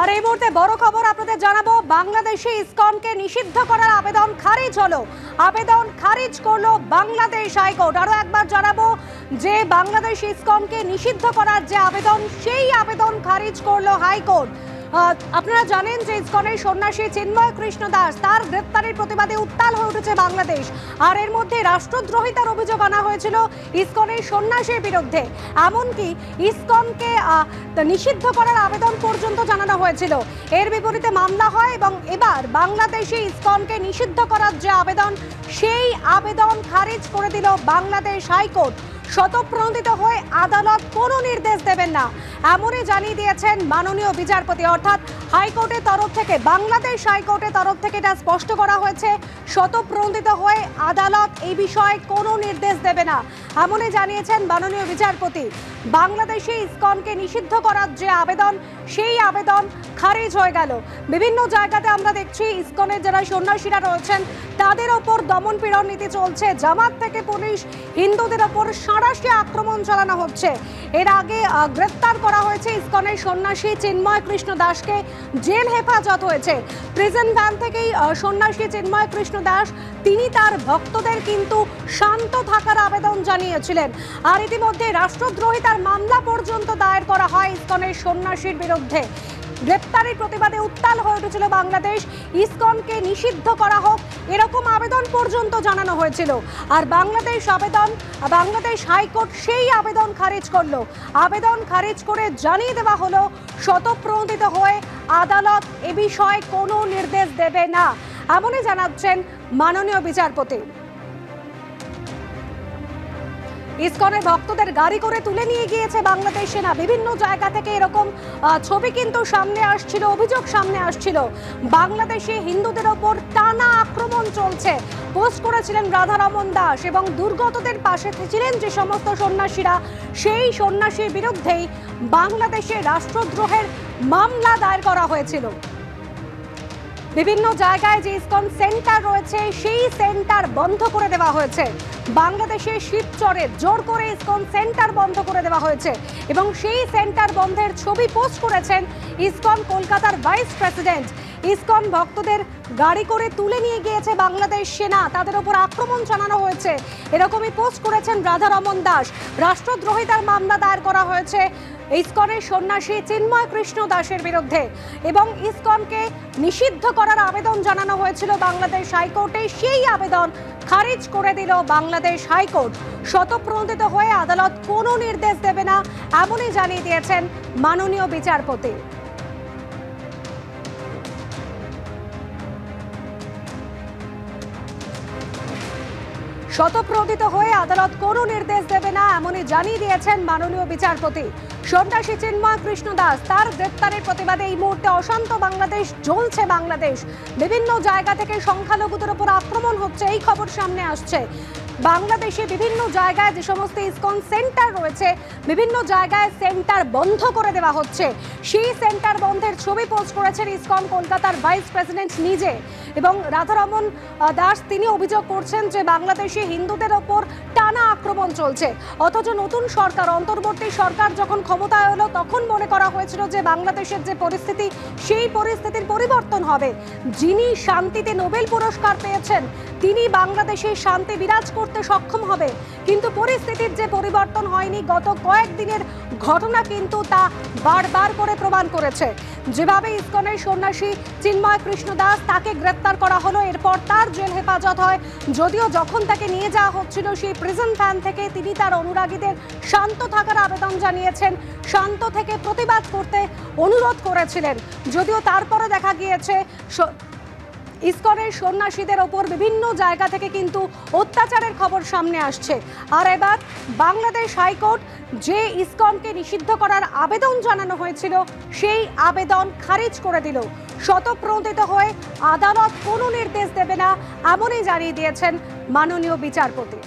আর এই মুহূর্তে বড় খবর আপনাদের জানাব, বাংলাদেশে ইসকনকে নিষিদ্ধ করার আবেদন খারিজ হলো। আবেদন খারিজ করল বাংলাদেশ হাইকোর্ট। আরও একবার জানাব, যে বাংলাদেশ ইসকনকে নিষিদ্ধ করার যে আবেদন, সেই আবেদন খারিজ করল হাইকোর্ট। আপনারা জানেন যে ইসকনের সন্ন্যাসী চিন্ময় কৃষ্ণ দাস তার গ্রেপ্তারের প্রতিবাদে উত্তাল হয়ে উঠেছে বাংলাদেশ। আর এর মধ্যে রাষ্ট্রদ্রোহিতার অভিযোগ আনা হয়েছিল ইসকনের সন্ন্যাসীর বিরুদ্ধে। এমনকি ইসকনকে নিষিদ্ধ করার আবেদন পর্যন্ত জানানো হয়েছিল। এর বিপরীতে মামলা হয় এবং এবার বাংলাদেশে ইসকনকে নিষিদ্ধ করার যে আবেদন, সেই আবেদন খারিজ করে দিল বাংলাদেশ হাইকোর্ট। শতপ্রণোদিত হয়ে আদালত কোনো নির্দেশ দেবেন না। এমনই জানিয়ে দিয়েছেন মাননীয় বিচারপতি। অর্থাৎ হাইকোর্টের তরফ থেকে, বাংলাদেশ হাইকোর্টের তরফ থেকে এটা স্পষ্ট করা হয়েছে, স্বতঃপ্রণোদিত হয়ে আদালত এই বিষয়ে কোনো নির্দেশ দেবে না। এমনই জানিয়েছেন মাননীয় বিচারপতি। বাংলাদেশে ইসকনকে নিষিদ্ধ করার যে আবেদন, সেই আবেদন খারিজ হয়ে গেল। বিভিন্ন জায়গাতে আমরা দেখছি ইসকনের যারা সন্ন্যাসীরা রয়েছেন, তাদের ওপর দমন পীড়ন নীতি চলছে। জামাত থেকে পুলিশ হিন্দুদের ওপর সাঁড়াশি আক্রমণ চালানো হচ্ছে। এর আগে গ্রেপ্তার করা হয়েছে ইস্কনের সন্ন্যাসী চিন্ময় কৃষ্ণ দাসকে জেল হেফাজত হয়েছে। প্রিজন ভ্যান থেকেই সন্ন্যাসী চিন্ময় কৃষ্ণ দাস, তিনি তার ভক্তদের কিন্তু শান্ত থাকার আবেদন জানিয়েছিলেন। আর ইতিমধ্যে রাষ্ট্রদ্রোহিতার মামলা পর্যন্ত দায়ের করা হয় ইস্কনের সন্ন্যাসীর বিরুদ্ধে। গ্রেপ্তারের প্রতিবাদে উত্তাল হয়ে উঠেছিল বাংলাদেশ। ইসকনকে নিষিদ্ধ করা হোক, এরকম আবেদন পর্যন্ত জানানো হয়েছিল। আর বাংলাদেশ আবেদন, বাংলাদেশ হাইকোর্ট সেই আবেদন খারিজ করল। আবেদন খারিজ করে জানিয়ে দেওয়া হলো শতপ্রণোদিত হয়ে আদালত এ বিষয়ে কোনো নির্দেশ দেবে না। এমনই জানাচ্ছেন মাননীয় বিচারপতি। ইসকনের ভক্তদের গাড়ি করে তুলে নিয়ে গিয়েছে বাংলাদেশ সেনা। বিভিন্ন জায়গা থেকে এরকম ছবি কিন্তু সামনে আসছিল, অভিযোগ সামনে আসছিল। বাংলাদেশে হিন্দুদের ওপর টানা আক্রমণ চলছে। পোস্ট করেছিলেন রাধারমন দাস এবং দুর্গতদের পাশে ছিলেন যে সমস্ত সন্ন্যাসীরা, সেই সন্ন্যাসীর বিরুদ্ধেই বাংলাদেশে রাষ্ট্রদ্রোহের মামলা দায়ের করা হয়েছিল। বিভিন্ন জায়গায় যে ইসকন সেন্টার রয়েছে, সেই সেন্টার বন্ধ করে দেওয়া হয়েছে। বাংলাদেশে শিবচরে জোর করে ইসকন সেন্টার বন্ধ করে দেওয়া হয়েছে এবং সেই সেন্টার বন্ধের ছবি পোস্ট করেছেন ইসকন কলকাতার ভাইস প্রেসিডেন্ট। ইসকন ভক্তদের গাড়ি করে তুলে নিয়ে গিয়েছে বাংলাদেশ সেনা। তাদের ওপর আক্রমণ চালানো হয়েছে। এরকমই পোস্ট করেছেন রাধারমন দাস। রাষ্ট্রদ্রোহিতার মামলা দায়ের করা হয়েছে। ইসকনের সন্ন্যাসী চিন্ময় কৃষ্ণ দাসের বিরুদ্ধে। এবং ইস্কনকে নিষিদ্ধ করার আবেদন জানানো হয়েছিল বাংলাদেশ হাইকোর্টে। সেই আবেদন খারিজ করে দিল বাংলাদেশ হাইকোর্ট। শতপ্রণোদিত হয়ে আদালত কোনো নির্দেশ দেবে না, এমনই জানিয়ে দিয়েছেন মাননীয় বিচারপতি। শতপ্রণোদিত হয়ে আদালত কোনো নির্দেশ দেবে না, এমনই জানিয়ে দিয়েছেন মাননীয় বিচারপতি। সন্ন্যাসী চিন্ময় কৃষ্ণ দাস, তার গ্রেপ্তারের প্রতিবাদে এই মুহূর্তে অশান্ত বাংলাদেশ, জ্বলছে বাংলাদেশ। বিভিন্ন জায়গা থেকে সংখ্যালঘুদের উপর আক্রমণ হচ্ছে, এই খবর সামনে আসছে। বাংলাদেশে বিভিন্ন জায়গায় যে সমস্ত ইসকন সেন্টার রয়েছে, বিভিন্ন জায়গায় সেন্টার বন্ধ করে দেওয়া হচ্ছে। সেই সেন্টার বন্ধের ছবি পোস্ট করেছেন ইসকন কলকাতার ভাইস প্রেসিডেন্ট নিজে। এবং রাধারমন দাস তিনি অভিযোগ করছেন যে বাংলাদেশে হিন্দুদের ওপর টানা আক্রমণ চলছে। অথচ নতুন সরকার, অন্তর্বর্তী সরকার যখন ক্ষমতায় এলো, তখন মনে করা হয়েছিল যে বাংলাদেশের যে পরিস্থিতি, সেই পরিস্থিতির পরিবর্তন হবে। যিনি শান্তিতে নোবেল পুরস্কার পেয়েছেন, তিনি বাংলাদেশে শান্তি বিরাজ করতে সক্ষম হবে। কিন্তু পরিস্থিতির যে পরিবর্তন হয়নি, গত কয়েকদিনের ঘটনা কিন্তু তা বারবার করে প্রমাণ করেছে। যেভাবে ইসকনের সন্ন্যাসী চিন্ময় কৃষ্ণ দাস তাকে গ্রেপ্তার করা হলো, এরপর তার জেল হেফাজত হয়। যদিও যখন তাকে নিয়ে যাওয়া হচ্ছিল, সেই প্রিজন ভ্যান থেকে তিনি তার অনুরাগীদের শান্ত থাকার আবেদন জানিয়েছেন। শান্ত থেকে প্রতিবাদ করতে অনুরোধ করেছিলেন। যদিও তারপরে দেখা গিয়েছে ইসকনের সন্ন্যাসীদের ওপর বিভিন্ন জায়গা থেকে কিন্তু অত্যাচারের খবর সামনে আসছে। আর এবার বাংলাদেশ হাইকোর্ট যে ইসকনকে নিষিদ্ধ করার আবেদন জানানো হয়েছিল, সেই আবেদন খারিজ করে দিল। শতপ্রণোদিত হয়ে আদালত কোনো নির্দেশ দেবে না, এমনই জানিয়ে দিয়েছেন মাননীয় বিচারপতি।